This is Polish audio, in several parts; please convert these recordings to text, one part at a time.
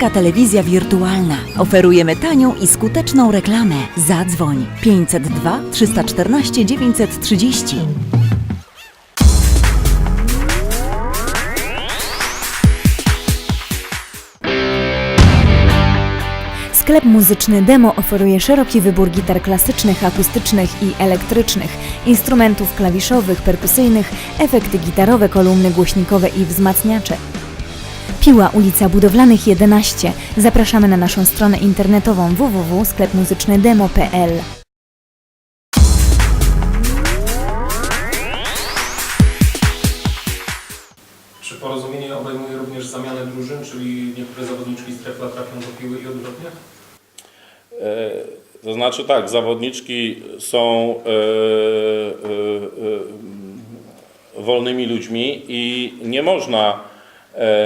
Polska Telewizja Wirtualna. Oferujemy tanią i skuteczną reklamę. Zadzwoń 502 314 930. Sklep muzyczny Demo oferuje szeroki wybór gitar klasycznych, akustycznych i elektrycznych, instrumentów klawiszowych, perkusyjnych, efekty gitarowe, kolumny głośnikowe i wzmacniacze. Piła, ulica Budowlanych 11. Zapraszamy na naszą stronę internetową www.sklepmuzycznydemo.pl. Czy porozumienie obejmuje również zamianę drużyn, czyli niektóre zawodniczki z trefla trafią do piły i odwrotnie? E, To znaczy tak, zawodniczki są e, e, e, wolnymi ludźmi i nie można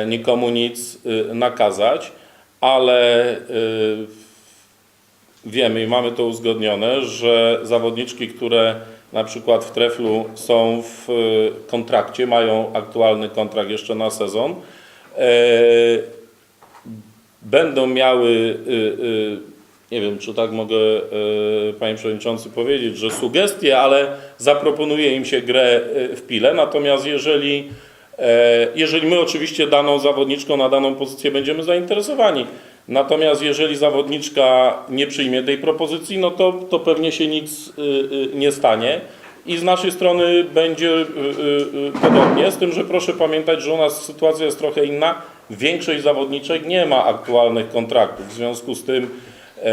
nikomu nic e, nakazać, ale e, wiemy i mamy to uzgodnione, że zawodniczki, które na przykład w treflu są w e, kontrakcie, mają aktualny kontrakt jeszcze na sezon, e, będą miały, nie wiem czy tak mogę Panie Przewodniczący powiedzieć, że sugestie, ale zaproponuje im się grę w pile. Natomiast jeżeli, e, jeżeli my oczywiście daną zawodniczką na daną pozycję będziemy zainteresowani, natomiast jeżeli zawodniczka nie przyjmie tej propozycji, no to, to pewnie się nic y, y, nie stanie. I z naszej strony będzie y, podobnie, z tym, że proszę pamiętać, że u nas sytuacja jest trochę inna. Większość zawodniczek nie ma aktualnych kontraktów, w związku z tym e,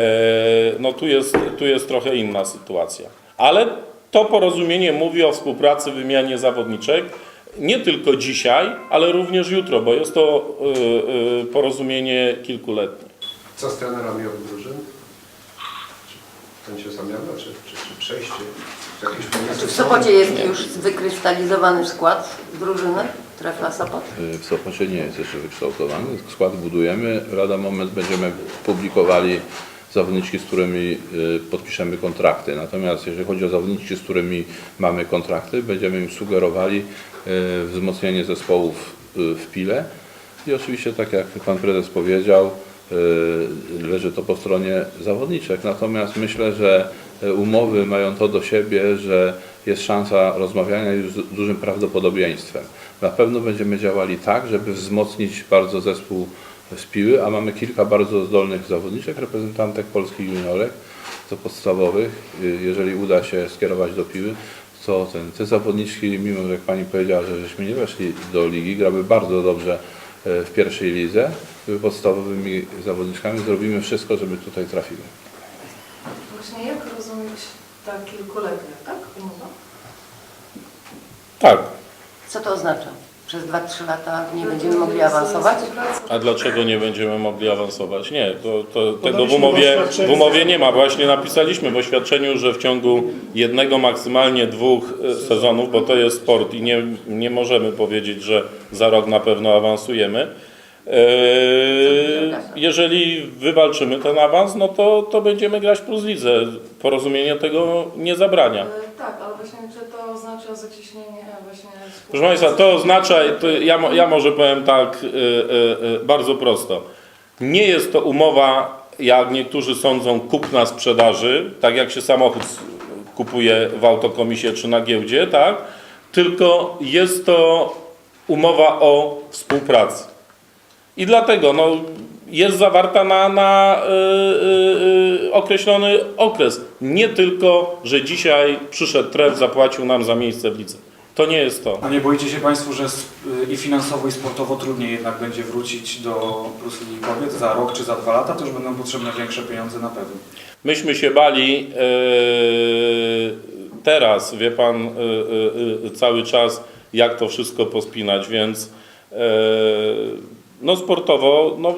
no tu jest, tu jest trochę inna sytuacja. Ale to porozumienie mówi o współpracy, wymianie zawodniczek, nie tylko dzisiaj, ale również jutro, bo jest to y, y, porozumienie kilkuletnie. Co z trenerami obu drużyn? Czy będzie zamiana, czy, czy, czy przejście? Jakieś Czy pomysły w? Sopocie jest już wykrystalizowany skład drużyny Trefla Sopot? W Sopocie nie jest jeszcze wykształtowany. Skład budujemy. Lada moment będziemy publikowali zawodniczki, z którymi y, podpiszemy kontrakty. Natomiast jeżeli chodzi o zawodniczki, z którymi mamy kontrakty, będziemy im sugerowali y, wzmocnienie zespołów y, w Pile. I oczywiście, tak jak Pan Prezes powiedział, leży to po stronie zawodniczek. Natomiast myślę, że umowy mają to do siebie, że jest szansa rozmawiania już z dużym prawdopodobieństwem. Na pewno będziemy działali tak, żeby wzmocnić bardzo zespół z Piły, a mamy kilka bardzo zdolnych zawodniczek, reprezentantek polskich juniorek, to podstawowych. Y, Jeżeli uda się skierować do Piły, to ten, te zawodniczki, mimo że jak Pani powiedziała, że żeśmy nie weszli do ligi, grały bardzo dobrze e, w pierwszej lidze, były podstawowymi zawodniczkami. Zrobimy wszystko, żeby tutaj trafiły. Właśnie jak rozumieć ta kilkuletnia, tak? Umowa? Tak. Co to oznacza? Przez 2-3 lata nie będziemy mogli awansować? A dlaczego nie będziemy mogli awansować? Nie, to, to, tego w umowie, w umowie nie ma. Właśnie napisaliśmy w oświadczeniu, że w ciągu jednego, maksymalnie dwóch e, sezonów, bo to jest sport i nie, nie możemy powiedzieć, że za rok na pewno awansujemy. E, Jeżeli wywalczymy ten awans, no to, to będziemy grać plus lidze. Porozumienie tego nie zabrania. E, Tak, ale właśnie czy to oznacza zacieśnienie właśnie Proszę Państwa, to oznacza, to ja, ja może powiem tak y, bardzo prosto. Nie jest to umowa, jak niektórzy sądzą, kupna sprzedaży, tak jak się samochód kupuje w autokomisie czy na giełdzie, tak? Tylko jest to umowa o współpracy. I dlatego no, jest zawarta na, na y, y, y, określony okres. Nie tylko, że dzisiaj przyszedł tref, zapłacił nam za miejsce w lidze. To nie jest to. A nie boicie się Państwo, że s- i finansowo, i sportowo trudniej jednak będzie wrócić do Plus Ligi Kobiet za rok czy za dwa lata? To już będą potrzebne większe pieniądze na pewno. Myśmy się bali e, teraz, wie pan, e, e, cały czas, jak to wszystko pospinać, więc e, no sportowo, no,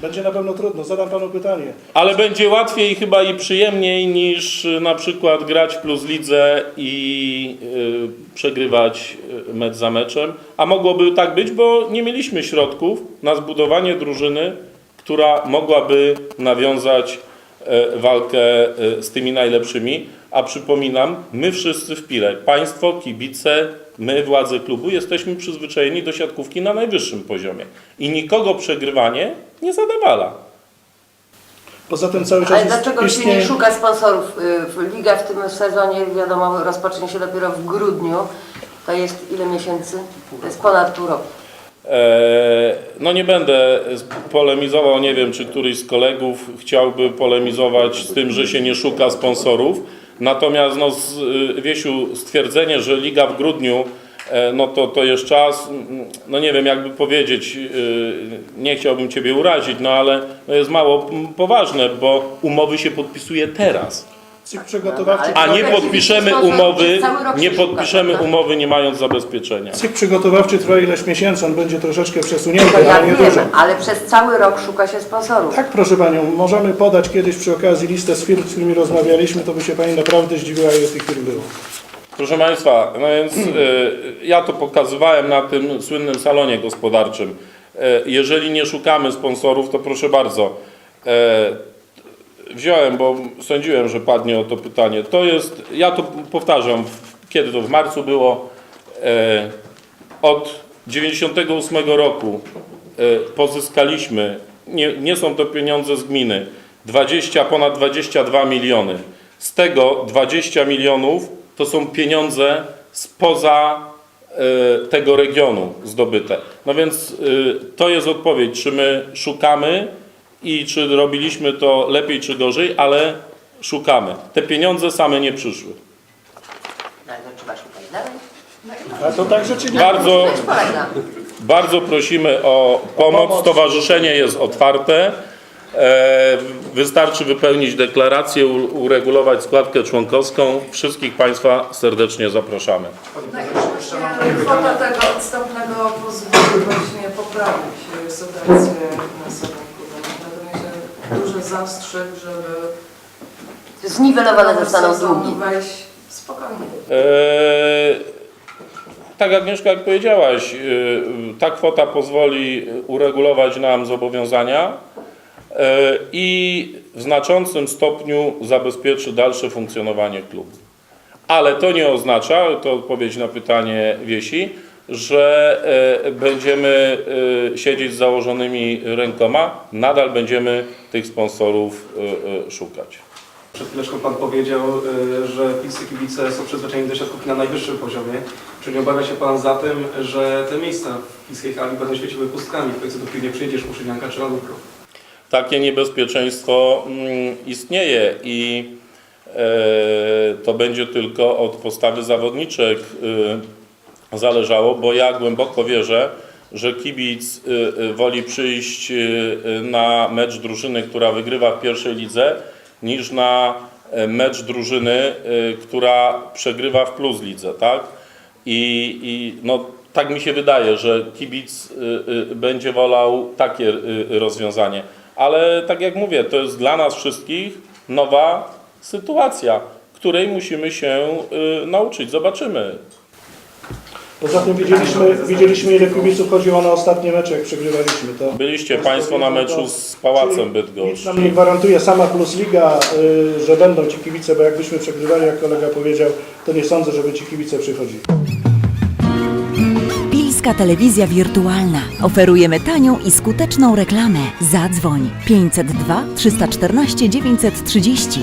Będzie na pewno trudno. Zadam panu pytanie. ale będzie łatwiej chyba i przyjemniej niż e, na przykład grać plus lidze i e, przegrywać e, mecz za meczem. A mogłoby tak być, bo nie mieliśmy środków na zbudowanie drużyny, która mogłaby nawiązać walkę e, z tymi najlepszymi. A przypominam, my wszyscy w Pile, państwo, kibice, my, władze klubu, jesteśmy przyzwyczajeni do siatkówki na najwyższym poziomie. I nikogo przegrywanie nie zadawala. Poza tym cały czas Ale dlaczego się nie szuka sponsorów? Y, Liga w tym sezonie, wiadomo, rozpocznie się dopiero w grudniu. To jest ile miesięcy? To jest ponad pół roku. E, No nie będę polemizował, nie wiem czy któryś z kolegów chciałby polemizować z tym, że się nie szuka sponsorów. Natomiast no, y, Wiesiu, stwierdzenie, że liga w grudniu, e, no to, to jest czas, no nie wiem jakby powiedzieć, y, nie chciałbym Ciebie urazić, no ale no jest mało poważne, bo umowy się podpisuje teraz. Przygotowawczy, A nie podpiszemy umowy, nie podpiszemy umowy nie mając zabezpieczenia. cykl przygotowawczy trwa ileś miesięcy, on będzie troszeczkę To przesunięty, ja ale nie wiem, dużo. ale przez cały rok szuka się sponsorów. Tak, proszę Panią, możemy podać kiedyś przy okazji listę z firm, z którymi rozmawialiśmy, to by się Pani naprawdę zdziwiła, ile tych firm było. Proszę Państwa, no więc y, ja to pokazywałem na tym słynnym salonie gospodarczym. Y, jeżeli nie szukamy sponsorów, to proszę bardzo. Y, wziąłem, bo sądziłem, że padnie o to pytanie. To jest, ja to powtarzam, kiedy to w marcu było, y, od 98 roku y, pozyskaliśmy, nie, nie są to pieniądze z gminy, 20, ponad 22 miliony. Z tego 20 milionów to są pieniądze spoza y, tego regionu zdobyte. No więc y, to jest odpowiedź, czy my szukamy i czy robiliśmy to lepiej czy gorzej, ale szukamy. Te pieniądze same nie przyszły. Trzeba szukać dalej. A to tak rzeczywiście... Bardzo, bardzo prosimy o pomoc. Stowarzyszenie jest otwarte. E, Wystarczy wypełnić deklarację, u- uregulować składkę członkowską. Wszystkich Państwa serdecznie zapraszamy. Kwota tego odstępnego pozwoli właśnie poprawić sytuację. Natomiast zastrzyk, żeby Zniwelowane zostaną długi. spokojnie. Eee, Tak Agnieszka, jak powiedziałaś, yy, ta kwota pozwoli uregulować nam zobowiązania yy, i w znaczącym stopniu zabezpieczy dalsze funkcjonowanie klubu. Ale to nie oznacza, to odpowiedź na pytanie Wiesi, że e, będziemy e, siedzieć z założonymi rękoma, nadal będziemy tych sponsorów e, szukać. Przed chwileczką Pan powiedział, że pisy kibice są przyzwyczajeni do siatkówki na najwyższym poziomie. Czy nie obawia się Pan za tym, że te miejsca w piskiej hali będą świeciły pustkami, w końcu do pilnie przyjedziesz Muszynianka czy Radówko? takie niebezpieczeństwo mm, istnieje i to będzie tylko od postawy zawodniczek y, zależało, bo ja głęboko wierzę, że kibic y, y, woli przyjść y, na mecz drużyny, która wygrywa w pierwszej lidze, niż na e, mecz drużyny, która przegrywa w plus lidze, tak? I, i no, tak mi się wydaje, że kibic będzie wolał takie rozwiązanie. Ale tak jak mówię, to jest dla nas wszystkich nowa sytuacja, której musimy się nauczyć. Zobaczymy. Poza tym widzieliśmy, widzieliśmy ile kibiców chodziło na ostatnie mecze, jak przegrywaliśmy. To Byliście Państwo na meczu z Pałacem Bydgoszcz. nam nie gwarantuje sama Plus Liga, y, że będą ci kibice, bo jakbyśmy przegrywali, jak kolega powiedział, to nie sądzę, żeby ci kibice przychodzili. Pilska Telewizja Wirtualna. Oferujemy tanią i skuteczną reklamę. Zadzwoń 502 314 930.